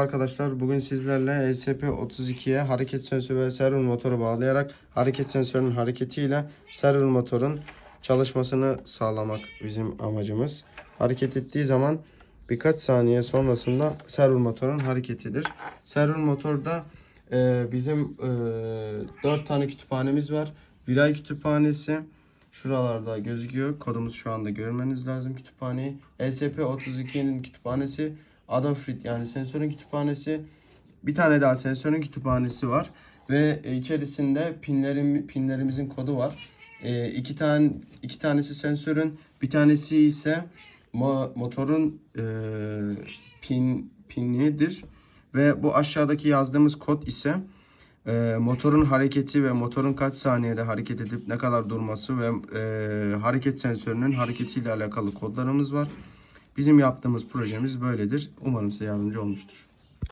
Arkadaşlar bugün sizlerle E ESP32'ye hareket sensörü ve servo motoru bağlayarak hareket sensörünün hareketiyle servo motorun çalışmasını sağlamak bizim amacımız. Hareket ettiği zaman birkaç saniye sonrasında servo motorun hareketidir. Servo motorda e, bizim e, 4 tane kütüphanemiz var. Viray kütüphanesi şuralarda gözüküyor. Kodumuz şu anda görmeniz lazım kütüphaneyi. E ESP32'nin kütüphanesi Adafruit yani sensörün kütüphanesi. Bir tane daha sensörün kütüphanesi var ve e, içerisinde pinlerim pinlerimizin kodu var. E, iki tane iki tanesi sensörün, bir tanesi ise mo- motorun e, pin pinidir ve bu aşağıdaki yazdığımız kod ise e, motorun hareketi ve motorun kaç saniyede hareket edip ne kadar durması ve e, hareket sensörünün hareketiyle alakalı kodlarımız var. Bizim yaptığımız projemiz böyledir. Umarım size yardımcı olmuştur.